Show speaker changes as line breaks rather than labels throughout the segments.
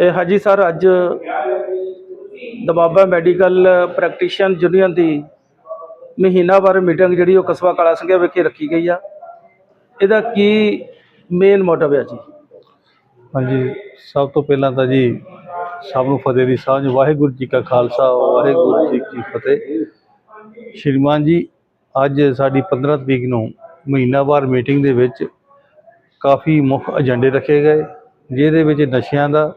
ਇਹ ਹਾਂਜੀ ਸਰ, ਅੱਜ ਦਬਾਬਾ ਮੈਡੀਕਲ ਪ੍ਰੈਕਟੀਸ਼ਨ ਯੂਨੀਅਨ ਦੀ ਮਹੀਨਾਵਾਰ ਮੀਟਿੰਗ ਜਿਹੜੀ ਉਹ ਕਸਬਾ ਕਾਲਾ ਸਿੰਘਾ ਵਿਖੇ ਰੱਖੀ ਗਈ ਆ। ਇਹਦਾ ਕੀ ਮੇਨ ਮੋਟਿਵ ਹੈ ਜੀ?
ਹਾਂਜੀ, ਸਭ ਤੋਂ ਪਹਿਲਾਂ ਤਾਂ ਜੀ ਸਭ ਨੂੰ ਫਤਿਹ ਦੀ ਸਾਂਝ, ਵਾਹਿਗੁਰੂ ਜੀ ਕਾ ਖਾਲਸਾ, ਵਾਹਿਗੁਰੂ ਜੀ ਕੀ ਫਤਿਹ। ਸ਼੍ਰੀਮਾਨ ਜੀ, ਅੱਜ ਸਾਡੀ 15 ਤਰੀਕ ਨੂੰ ਮਹੀਨਾਵਾਰ ਮੀਟਿੰਗ ਦੇ ਵਿੱਚ ਕਾਫੀ ਮੁੱਖ ਏਜੰਡੇ ਰੱਖੇ ਗਏ, ਜਿਹਦੇ ਵਿੱਚ ਨਸ਼ਿਆਂ ਦਾ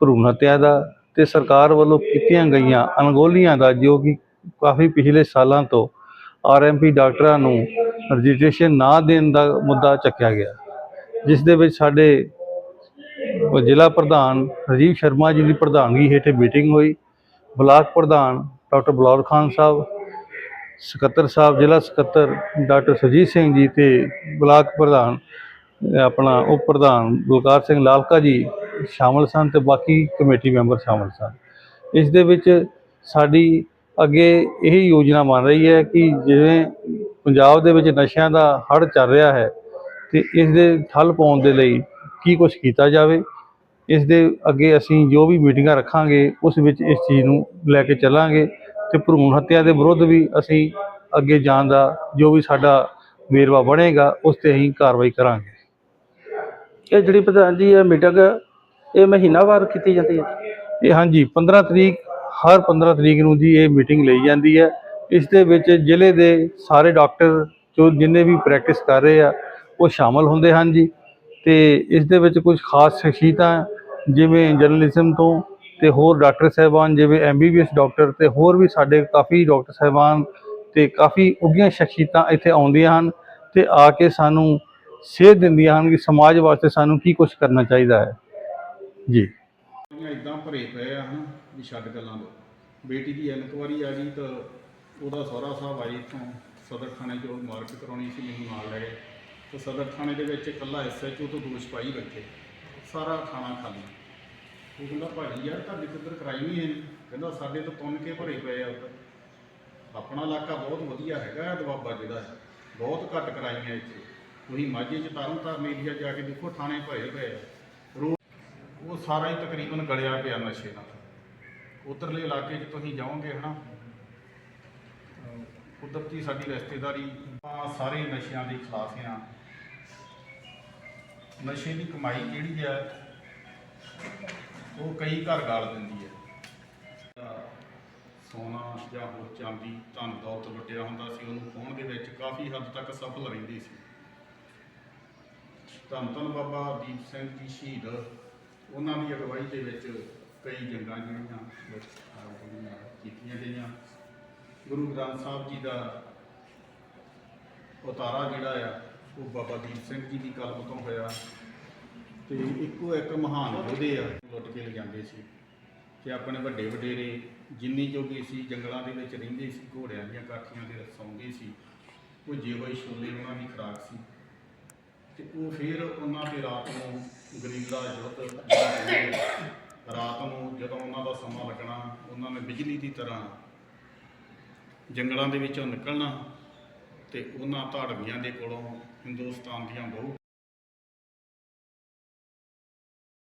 ਭਰੂਣ ਹੱਤਿਆ ਦਾ ਤੇ ਸਰਕਾਰ ਵੱਲੋਂ ਕੀਤੀਆਂ ਗਈਆਂ ਅਣਗੋਲੀਆਂ ਦਾ, ਜੋ ਕਿ ਕਾਫੀ ਪਿਛਲੇ ਸਾਲਾਂ ਤੋਂ ਆਰਐਮਪੀ ਡਾਕਟਰਾਂ ਨੂੰ ਰਜਿਸਟ੍ਰੇਸ਼ਨ ਨਾ ਦੇਣ ਦਾ ਮੁੱਦਾ ਚੱਕਿਆ ਗਿਆ। ਜਿਸ ਦੇ ਵਿੱਚ ਸਾਡੇ ਜ਼ਿਲ੍ਹਾ ਪ੍ਰਧਾਨ ਰਾਜੀਵ ਸ਼ਰਮਾ ਜੀ ਦੀ ਪ੍ਰਧਾਨਗੀ ਹੇਠ ਮੀਟਿੰਗ ਹੋਈ। ਬਲਾਕ ਪ੍ਰਧਾਨ ਡਾਕਟਰ ਬਲੌਰ ਖਾਨ ਸਾਹਿਬ, ਸਕੱਤਰ ਸਾਹਿਬ, ਜ਼ਿਲ੍ਹਾ ਸਕੱਤਰ ਡਾਕਟਰ ਸੁਰਜੀਤ ਸਿੰਘ ਜੀ ਤੇ ਬਲਾਕ ਪ੍ਰਧਾਨ ਆਪਣਾ ਉਪ ਪ੍ਰਧਾਨ ਬਲਕਾਰ ਸਿੰਘ ਲਾਲਕਾ ਜੀ ਸ਼ਾਮਲ ਸਨ ਤੇ ਬਾਕੀ ਕਮੇਟੀ ਮੈਂਬਰ ਸ਼ਾਮਲ ਸਨ। ਇਸ ਦੇ ਵਿੱਚ ਸਾਡੀ ਅੱਗੇ ਇਹ ਯੋਜਨਾ ਬਣ ਰਹੀ ਹੈ ਕਿ ਜਿਵੇਂ ਪੰਜਾਬ ਦੇ ਵਿੱਚ ਨਸ਼ਿਆਂ ਦਾ ਹੜ੍ਹ ਚੱਲ ਰਿਹਾ ਹੈ ਤੇ ਇਸ ਦੇ ਠੱਲ ਪਾਉਣ ਦੇ ਲਈ ਕੀ ਕੁਝ ਕੀਤਾ ਜਾਵੇ, ਇਸ ਦੇ ਅੱਗੇ ਅਸੀਂ ਜੋ ਵੀ ਮੀਟਿੰਗਾਂ ਰੱਖਾਂਗੇ, ਉਸ ਵਿੱਚ ਇਸ ਚੀਜ਼ ਨੂੰ ਲੈ ਕੇ ਚੱਲਾਂਗੇ ਤੇ ਭਰੂਣ ਹੱਤਿਆ ਦੇ ਵਿਰੁੱਧ ਵੀ ਅਸੀਂ ਅੱਗੇ ਜਾਣ ਦਾ ਜੋ ਵੀ ਸਾਡਾ ਵੇਰਵਾ ਬਣੇਗਾ, ਉਸ ਤੇ ਅਸੀਂ ਕਾਰਵਾਈ ਕਰਾਂਗੇ।
ਇਹ ਜਿਹੜੀ ਪ੍ਰਧਾਨ ਜੀ ਇਹ ਮੀਟਿੰਗ ਇਹ ਮਹੀਨਾਵਾਰ ਕੀਤੀ ਜਾਂਦੀ ਹੈ
ਇਹ ਹਾਂਜੀ 15 ਤਰੀਕ, ਹਰ 15 ਤਰੀਕ ਨੂੰ ਜੀ ਇਹ ਮੀਟਿੰਗ ਲਈ ਜਾਂਦੀ ਹੈ। ਇਸ ਦੇ ਵਿੱਚ ਜ਼ਿਲ੍ਹੇ ਦੇ ਸਾਰੇ ਡਾਕਟਰ ਜੋ ਜਿੰਨੇ ਵੀ ਪ੍ਰੈਕਟਿਸ ਕਰ ਰਹੇ ਆ, ਉਹ ਸ਼ਾਮਲ ਹੁੰਦੇ ਹਨ ਜੀ। ਤੇ ਇਸ ਦੇ ਵਿੱਚ ਕੁਝ ਖਾਸ ਸ਼ਖਸੀਅਤਾਂ, ਜਿਵੇਂ ਜਰਨਲਿਜ਼ਮ ਤੋਂ ਤੇ ਹੋਰ ਡਾਕਟਰ ਸਾਹਿਬਾਨ, ਜਿਵੇਂ ਐਮਬੀਬੀਐਸ ਡਾਕਟਰ ਤੇ ਹੋਰ ਵੀ ਸਾਡੇ ਕਾਫੀ ਡਾਕਟਰ ਸਾਹਿਬਾਨ ਤੇ ਕਾਫੀ ਉੱਘੀਆਂ ਸ਼ਖਸੀਅਤਾਂ ਇੱਥੇ ਆਉਂਦੀਆਂ ਹਨ ਤੇ ਆ ਕੇ ਸਾਨੂੰ ਸੇਧ ਦਿੰਦੀਆਂ ਹਨ ਕਿ ਸਮਾਜ ਵਾਸਤੇ ਸਾਨੂੰ ਕੀ ਕੁਝ ਕਰਨਾ ਚਾਹੀਦਾ ਹੈ। ਜੀ।
ਇਹ ਇਦਾਂ ਭਰੇ ਪਏ ਆ ਹਨ, ਵੀ ਛੱਡ ਗੱਲਾਂ ਦੋ। ਬੇਟੀ ਦੀ ਇਨਕੁਆਰੀ ਆ ਗਈ ਤਾਂ ਉਹਦਾ ਸਹੁਰਾ ਸਾਹਿਬ ਆਏ ਇੱਥੋਂ, ਸਦਰ ਥਾਣੇ 'ਚੋਂ ਮਾਰਕ ਕਰਾਉਣੀ ਸੀ, ਮੈਨੂੰ ਨਾਲ ਲੈ ਗਏ। ਤਾਂ ਸਦਰ ਥਾਣੇ ਦੇ ਵਿੱਚ ਇਕੱਲਾ ਐਸਐਚਓ ਤੋਂ ਦੋ ਸਿਪਾਹੀ ਬੈਠੇ, ਸਾਰਾ ਥਾਣਾ ਖਾਲੀ। ਉਹ ਕਹਿੰਦਾ, ਭਾਜੀ ਯਾਰ, ਤੁਹਾਡੇ ਕਿੱਧਰ ਇੱਧਰ ਕਰਾਈ ਨਹੀਂ ਹੈ ਕਹਿੰਦਾ, ਸਾਡੇ ਤਾਂ ਤੁੰਨ ਕੇ ਭਰੇ ਪਏ ਆ ਉੱਧਰ। ਆਪਣਾ ਇਲਾਕਾ ਬਹੁਤ ਵਧੀਆ ਹੈਗਾ, ਇਹ ਦਵਾਬਾ ਜਿਹੜਾ ਹੈ। ਬਹੁਤ ਘੱਟ ਕਰਾਈਆਂ ਇੱਥੇ। ਤੁਸੀਂ ਮਾਝੇ 'ਚ ਤਰਨ ਤਾਰਨ ਏਰੀਆ ਜਾ ਕੇ ਦੇਖੋ, ਥਾਣੇ ਭਰੇ ਪਏ ਆ। ਉਹ ਸਾਰਾ ਹੀ ਤਕਰੀਬਨ ਗਲਿਆ ਪਿਆ ਨਸ਼ੇ ਨਾਲ। ਉਧਰਲੇ ਇਲਾਕੇ 'ਚ ਤੁਸੀਂ ਜਾਓਗੇ ਹਨਾ ਕੁਦਰਤੀ ਸਾਡੀ ਰਿਸ਼ਤੇਦਾਰੀ ਆਪਾਂ ਸਾਰੇ ਨਸ਼ਿਆਂ ਦੇ ਖਿਲਾਫ ਆ। ਨਸ਼ੇ ਦੀ ਕਮਾਈ ਜਿਹੜੀ ਹੈ ਉਹ ਕਈ ਘਰ ਗਾਲ ਦਿੰਦੀ ਹੈ ਸੋਨਾ ਜਾਂ ਹੋਰ ਚਾਂਦੀ, ਧਨ ਦੌਲਤ ਲੁੱਟਿਆ ਹੁੰਦਾ ਸੀ, ਉਹਨੂੰ ਖੋਹਣ ਦੇ ਵਿੱਚ ਕਾਫੀ ਹੱਦ ਤੱਕ ਸਫਲ ਰਹਿੰਦੀ ਸੀ। ਧੰਨ ਧੰਨ ਬਾਬਾ ਦੀਪ ਸਿੰਘ ਜੀ ਸ਼ਹੀਦ। ਉਹਨਾਂ ਦੀ ਅਗਵਾਈ ਦੇ ਵਿੱਚ ਕਈ ਜੰਗਾਂ ਜਿਹੜੀਆਂ ਜਿਹੜੀਆਂ ਕੀਤੀਆਂ ਗਈਆਂ। ਗੁਰੂ ਗ੍ਰੰਥ ਸਾਹਿਬ ਜੀ ਦਾ ਉਤਾਰਾ ਜਿਹੜਾ ਆ, ਉਹ ਬਾਬਾ ਦੀਪ ਸਿੰਘ ਜੀ ਦੀ ਕਲਮ ਤੋਂ ਹੋਇਆ। ਤੇ ਇੱਕੋ ਇੱਕ ਮਹਾਨ ਯੋਧੇ ਆ, ਲੁੱਟ ਕੇ ਲਿਜਾਂਦੇ ਸੀ। ਤੇ ਆਪਣੇ ਵੱਡੇ ਵਡੇਰੇ ਜਿੰਨੀ ਜੋਗੀ ਸੀ, ਜੰਗਲਾਂ ਦੇ ਵਿੱਚ ਰਹਿੰਦੇ ਸੀ, ਘੋੜਿਆਂ ਦੀਆਂ ਕਾਠੀਆਂ ਤੇ ਰਸਾਉਂਦੇ ਸੀ ਭੁੱਜੇ ਹੋਏ ਛੋਲੇ ਉਹਨਾਂ ਦੀ ਖੁਰਾਕ ਸੀ। ਤੇ ਉਹ ਫਿਰ ਉਹਨਾਂ ਤੇ ਰਾਤ ਨੂੰ ਗਰੀਲਾ ਯੁੱਧ ਜਿਹੜਾ ਰਾਤ ਨੂੰ ਜਦੋਂ ਉਹਨਾਂ ਦਾ ਸਮਾਂ ਲੱਗਣਾ, ਉਹਨਾਂ ਨੇ ਬਿਜਲੀ ਦੀ ਤਰ੍ਹਾਂ ਜੰਗਲਾਂ ਦੇ ਵਿੱਚੋਂ ਨਿਕਲਣਾ ਤੇ ਉਹਨਾਂ ਧਾੜਵੀਆਂ ਦੇ ਕੋਲੋਂ ਹਿੰਦੁਸਤਾਨ ਦੀਆਂ ਬਹੁਤ